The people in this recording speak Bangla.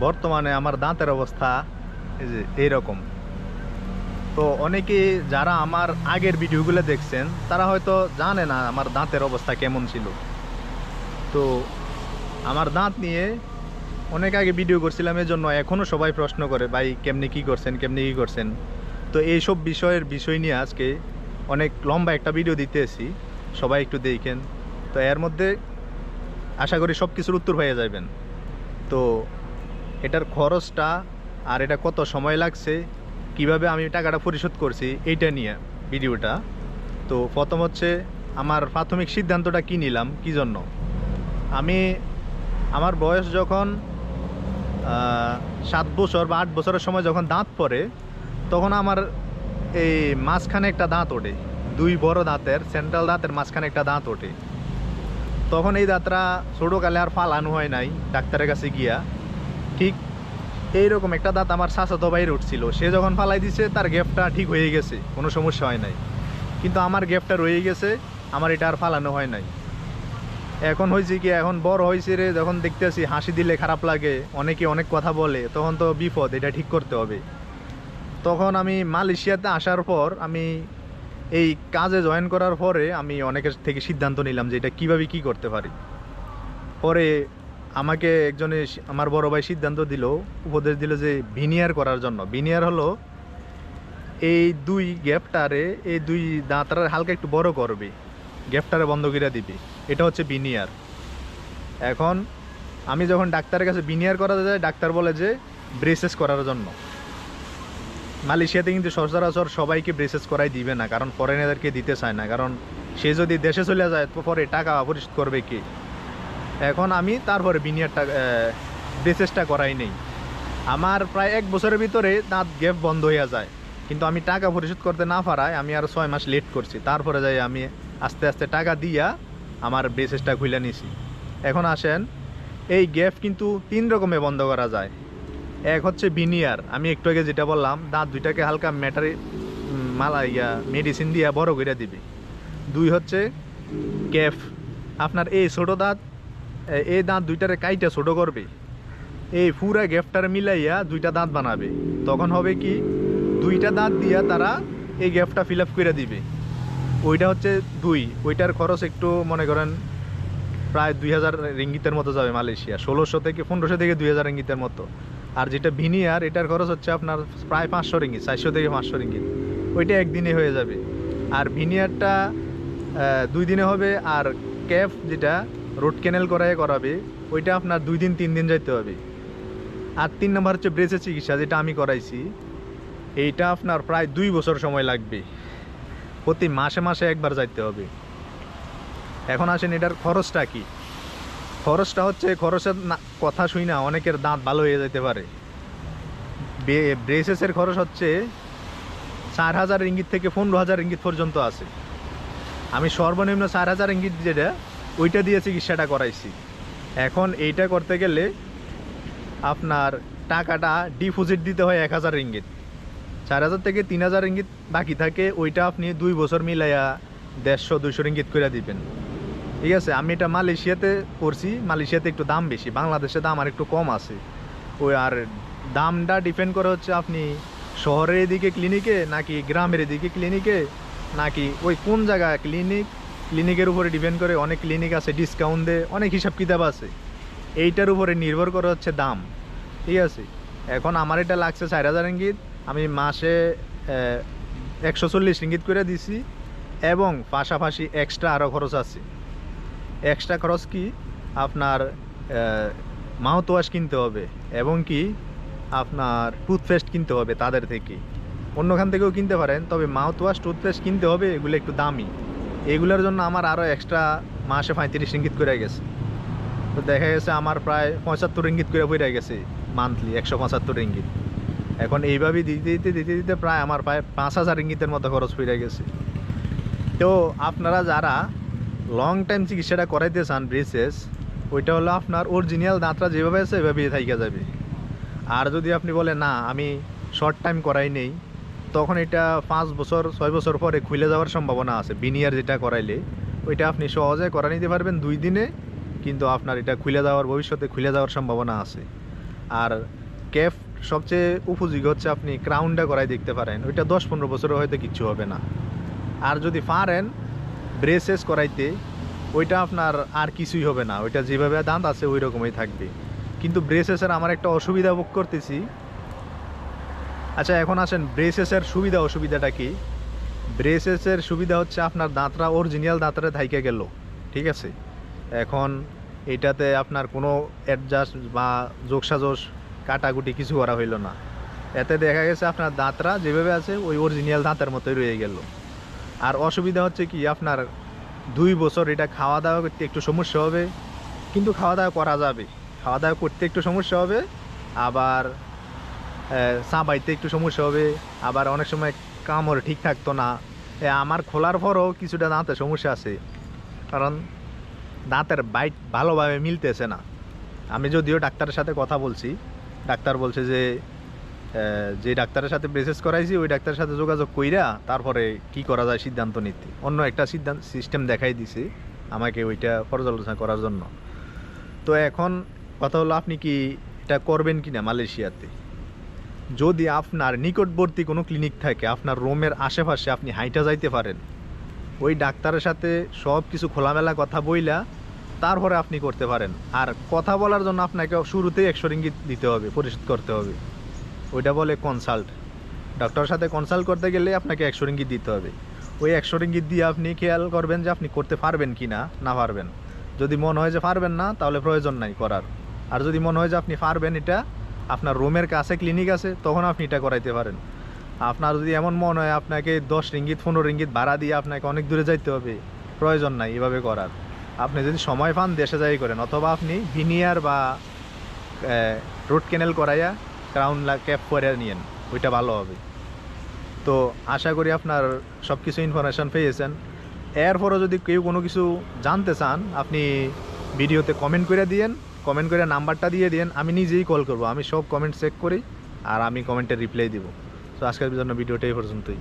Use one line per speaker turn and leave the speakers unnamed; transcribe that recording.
বর্তমানে আমার দাঁতের অবস্থা এই যে এইরকম। তো অনেকে যারা আমার আগের ভিডিওগুলো দেখছেন, তারা হয়তো জানে না আমার দাঁতের অবস্থা কেমন ছিল। তো আমার দাঁত নিয়ে অনেক আগে ভিডিও করছিলাম এর জন্য এখনও সবাই প্রশ্ন করে, ভাই, কেমনি কি করছেন, কেমনি কি করছেন? তো এইসব বিষয়ের বিষয় নিয়ে আজকে অনেক লম্বা একটা ভিডিও দিতেছি সবাই একটু দেখেন। তো এর মধ্যে আশা করি সব কিছুর উত্তর হয়ে যাবেন তো এটার খরচটা আর এটা কত সময় লাগছে, কীভাবে আমি টাকাটা পরিশোধ করছি, এইটা নিয়ে ভিডিওটা। তো প্রথম হচ্ছে আমার প্রাথমিক সিদ্ধান্তটা কী নিলাম, কী জন্য? আমি, আমার বয়স যখন সাত বছর বা আট বছরের সময় যখন দাঁত পড়ে, তখন আমার এই মাঝখানে একটা দাঁত ওঠে। দুই বড় দাঁতের, সেন্ট্রাল দাঁতের মাঝখানে একটা দাঁত ওঠে। তখন এই দাঁতটা ছোটোকালে আর ফালানো হয় নাই, ডাক্তারের কাছে গিয়া। ঠিক এইরকম একটা দাঁত আমার শাসাতো বাইরে উঠছিল। সে যখন ফালাই দিছে, তার গ্যাপটা ঠিক হয়ে গেছে, কোনো সমস্যা হয় নাই। কিন্তু আমার গ্যাপটা রয়ে গেছে, আমার এটা আর ফালানো হয় নাই। এখন হয়েছে কি, এখন বড় হয়েছে রে, যখন দেখতেছি হাসি দিলে খারাপ লাগে, অনেকে অনেক কথা বলে, তখন তো বিপদ, এটা ঠিক করতে হবে। তখন আমি মালয়েশিয়াতে আসার পর, আমি এই কাজে জয়েন করার পরে আমি অনেকের থেকে সিদ্ধান্ত নিলাম যে এটা কীভাবে কী করতে পারি। পরে আমাকে একজনে আমার বড় ভাই সিদ্ধান্ত দিল, উপদেশ দিল যে ভিনিয়ার করার জন্য। ভিনিয়ার হলো এই দুই গ্যাপটারে, এই দুই দাঁতটার হালকা একটু বড় করবে, গ্যাপটারে বন্ধ করে দিবে। এটা হচ্ছে বিনিয়ার এখন আমি যখন ডাক্তারের কাছে বিনিয়ার করা যায় ডাক্তার বলে যে ব্রেসেস করার জন্য। মালয়েশিয়াতে কিন্তু সচরাচর সবাইকে ব্রেসেস করাই দিবে না, কারণ ফরেনারদেরকে দিতে চায় না। কারণ সে যদি দেশে চলে যায় পরে টাকা পরিশোধ করবে কি? এখন আমি তারপরে বিনিয়ারটা ব্রেসেসটা করাই নেই। আমার প্রায় এক বছরের ভিতরে দাঁত গ্যাপ বন্ধ হয়ে যায়। কিন্তু আমি টাকা পরিশোধ করতে না পারায় আমি আর ছয় মাস লেট করছি। তারপরে যাই আমি আস্তে আস্তে টাকা দিয়া আমার ব্রেসেসটা খুলে নিছি। এখন আসেন, এই গ্যাপ কিন্তু তিন রকমে বন্ধ করা যায়। এক হচ্ছে বিনিয়ার, আমি একটু আগে যেটা বললাম, দাঁত দুইটাকে হালকা ম্যাটারি মালা ইয়া মেডিসিন দিয়া বড় করে দিবে। দুই হচ্ছে ক্যাফ আপনার এই ছোটো দাঁত এই দাঁত দুইটারে কাইটা ছোটো করবে। এই পুরা গ্যাপটারে মিলাইয়া দুইটা দাঁত বানাবে। তখন হবে কি, দুইটা দাঁত দিয়া তারা এই গ্যাপটা ফিল আপ করে দিবে। ওইটা হচ্ছে দুই। ওইটার খরচ একটু মনে করেন প্রায় দুই হাজার রিঙ্গিতের মতো যাবে মালয়েশিয়া। ষোলোশো থেকে পনেরোশো থেকে দুই হাজার রিঙ্গিতের মতো। আর যেটা ভিনিয়ার, এটার খরচ হচ্ছে আপনার প্রায় পাঁচশো রিঙ্গিত, চারশো থেকে পাঁচশো রিঙ্গিত। ওইটা একদিনে হয়ে যাবে। আর ভিনিয়ারটা দুই দিনে হবে। আর ক্যাফ যেটা রোড ক্যানেল করায় করাবে, ওইটা আপনার দুই দিন, তিন দিন যাইতে হবে। আর তিন নম্বর হচ্ছে ব্রেসের চিকিৎসা, যেটা আমি করাইছি। এইটা আপনার প্রায় দুই বছর সময় লাগবে। প্রতি মাসে মাসে একবার যাইতে হবে। এখন আসেন, এটার খরচটা কি? খরচটা হচ্ছে, খরচের কথা শুই না, অনেকের দাঁত ভালো হয়ে যেতে পারে। ব্রেসেসের খরচ হচ্ছে চার হাজার ইঙ্গিত থেকে পনেরো হাজার ইঙ্গিত পর্যন্ত আছে। আমি সর্বনিম্ন চার হাজার ইঙ্গিত যেটা ওইটা দিয়ে চিকিৎসাটা করাইছি। এখন এইটা করতে গেলে আপনার টাকাটা ডিপোজিট দিতে হয় এক হাজার ইঙ্গিত চার হাজার থেকে তিন হাজার ইঙ্গিত বাকি থাকে, ওইটা আপনি দুই বছর মিলাইয়া দেড়শো, দুইশো ইঙ্গিত করে দিবেন। ঠিক আছে, আমি এটা মালয়েশিয়াতে করছি, মালয়েশিয়াতে একটু দাম বেশি, বাংলাদেশে দাম আর একটু কম আছে। ওই আর দামটা ডিপেন্ড করে হচ্ছে আপনি শহরের এদিকে ক্লিনিকে নাকি গ্রামের এদিকে ক্লিনিকে নাকি ওই কোন জায়গায় ক্লিনিক ক্লিনিকের উপরে ডিপেন্ড করে, অনেক ক্লিনিক আছে ডিসকাউন্ট দেয়, অনেক হিসাব কিতাব আছে। এইটার উপরে নির্ভর করে হচ্ছে দাম, ঠিক আছে? এখন আমার এটা লাগছে চার হাজার ইঙ্গিত আমি মাসে একশো চল্লিশ ইঙ্গিত করে দিছি, এবং পাশাপাশি এক্সট্রা আরও খরচ আছে। এক্সট্রা খরচ কি? আপনার মাউথ ওয়াশ কিনতে হবে, এবং কি? আপনার টুথপেস্ট কিনতে হবে তাদের থেকে। অন্যখান থেকেও কিনতে পারেন, তবে মাউথ ওয়াশ টুথপেস্ট কিনতে হবে, এগুলো একটু দামি। এগুলোর জন্য আমার আরও এক্সট্রা মাসে পঁয়ত্রিশ ইঙ্গিত করে গেছে। তো দেখা গেছে আমার প্রায় পঁচাত্তর ইঙ্গিত করে পড়ে গেছে মান্থলি একশো পঁচাত্তর ইঙ্গিত এখন এইভাবেই দিতে দিতে দিতে দিতে প্রায় আমার প্রায় পাঁচ হাজার ইঙ্গিতের মতো খরচ পড়ে গেছে। তো আপনারা যারা লং টাইম চিকিৎসাটা করাইতে চান ব্রেসেস, ওইটা হলো আপনার অরিজিনাল দাঁতটা যেভাবে আছে এভাবেই থাইকা যাবে। আর যদি আপনি বলেন, না, আমি শর্ট টাইম করাই নেই তখন এটা পাঁচ বছর, ছয় বছর পরে খুলে যাওয়ার সম্ভাবনা আছে। বিনিয়ার যেটা করাইলে, ওইটা আপনি সহজে করা নিতে পারবেন দুই দিনে, কিন্তু আপনার এটা খুলে যাওয়ার, ভবিষ্যতে খুলে যাওয়ার সম্ভাবনা আছে। আর ক্যাফ সবচেয়ে উপযোগী হচ্ছে আপনি ক্রাউনটা করাই দেখতে পারেন। ওইটা দশ পনেরো বছরে হয়তো কিচ্ছু হবে না। আর যদি পারেন, ব্রেসেস করাইতে, ওইটা আপনার আর কিছুই হবে না। ওইটা যেভাবে দাঁত আছে, ওই রকমই থাকবে। কিন্তু ব্রেসেসের আমার একটা অসুবিধা ভোগ করতেছি আচ্ছা এখন আসেন ব্রেসেসের সুবিধা অসুবিধাটা কি? ব্রেসেসের সুবিধা হচ্ছে আপনার দাঁতরা অরিজিনাল দাঁতরে থাইকে গেল, ঠিক আছে? এখন এটাতে আপনার কোনো অ্যাডজাস্ট বা যোগসাজোশ, কাটাকুটি কিছু করা হইল না। এতে দেখা গেছে আপনার দাঁতরা যেভাবে আছে, ওই অরিজিনাল দাঁতের মতোই রয়ে গেল। আর অসুবিধা হচ্ছে কি, আপনার দুই বছর এটা খাওয়া দাওয়া করতে একটু সমস্যা হবে, কিন্তু খাওয়া দাওয়া করা যাবে। খাওয়া দাওয়া করতে একটু সমস্যা হবে, আবার চা বাইতে একটু সমস্যা হবে। আবার অনেক সময় কামড় ঠিক থাকতো না। আমার খোলার পরও কিছুটা দাঁতে সমস্যা আছে। কারণ দাঁতের বাইট ভালোভাবে মিলতেছে না। আমি যদিও ডাক্তারের সাথে কথা বলছি, ডাক্তার বলছে যে যে ডাক্তারের সাথে ব্রেসেস করাইছি, ওই ডাক্তারের সাথে যোগাযোগ কইরা তারপরে কি করা যায় সিদ্ধান্ত নিতে। অন্য একটা সিদ্ধান্ত সিস্টেম দেখাই দিছে আমাকে ওইটা পর্যালোচনা করার জন্য। তো এখন কথা হলো, আপনি কি এটা করবেন কি না মালয়েশিয়াতে? যদি আপনার নিকটবর্তী কোনো ক্লিনিক থাকে, আপনার রোমের আশেপাশে আপনি হাইটা যাইতে পারেন, ওই ডাক্তারের সাথে সব কিছু খোলামেলা কথা বইলা তারপরে আপনি করতে পারেন। আর কথা বলার জন্য আপনাকে শুরুতেই একশো রিঙ্গিত দিতে হবে, পরিশোধ করতে হবে। ওইটা বলে কনসাল্ট ডক্টরের সাথে কনসাল্ট করতে গেলে আপনাকে একশো রিঙ্গিত দিতে হবে। ওই একশো রিঙ্গিত দিয়ে আপনি খেয়াল করবেন যে আপনি করতে পারবেন কি না না পারবেন। যদি মনে হয় যে পারবেন না, তাহলে প্রয়োজন নাই করার। আর যদি মনে হয় যে আপনি পারবেন এটা আপনার রুমের কাছে ক্লিনিক আছে, তখন আপনি এটা করাইতে পারেন। আপনার যদি এমন মনে হয়, আপনাকে দশ রিঙ্গিত, পনেরো রিঙ্গিত ভাড়া দিয়ে আপনাকে অনেক দূরে যাইতে হবে। প্রয়োজন নাই এভাবে করার। আপনি যদি সময় পান, দেশে যাই করেন, অথবা আপনি ভিনিয়ার বা রোড ক্যানেল করাইয়া ক্রাউন ক্যাপ করে নিয়েন, ওইটা ভালো হবে। তো আশা করি আপনার সব কিছু ইনফরমেশান পেয়েছেন। এরপরও যদি কেউ কোনো কিছু জানতে চান, আপনি ভিডিওতে কমেন্ট করে দিয়েন। কমেন্ট করে নাম্বারটা দিয়ে দিন, আমি নিজেই কল করব। আমি সব কমেন্ট চেক করি আর আমি কমেন্টের রিপ্লাই দিব। তো আজকের জন্য ভিডিওটাই পর্যন্তই।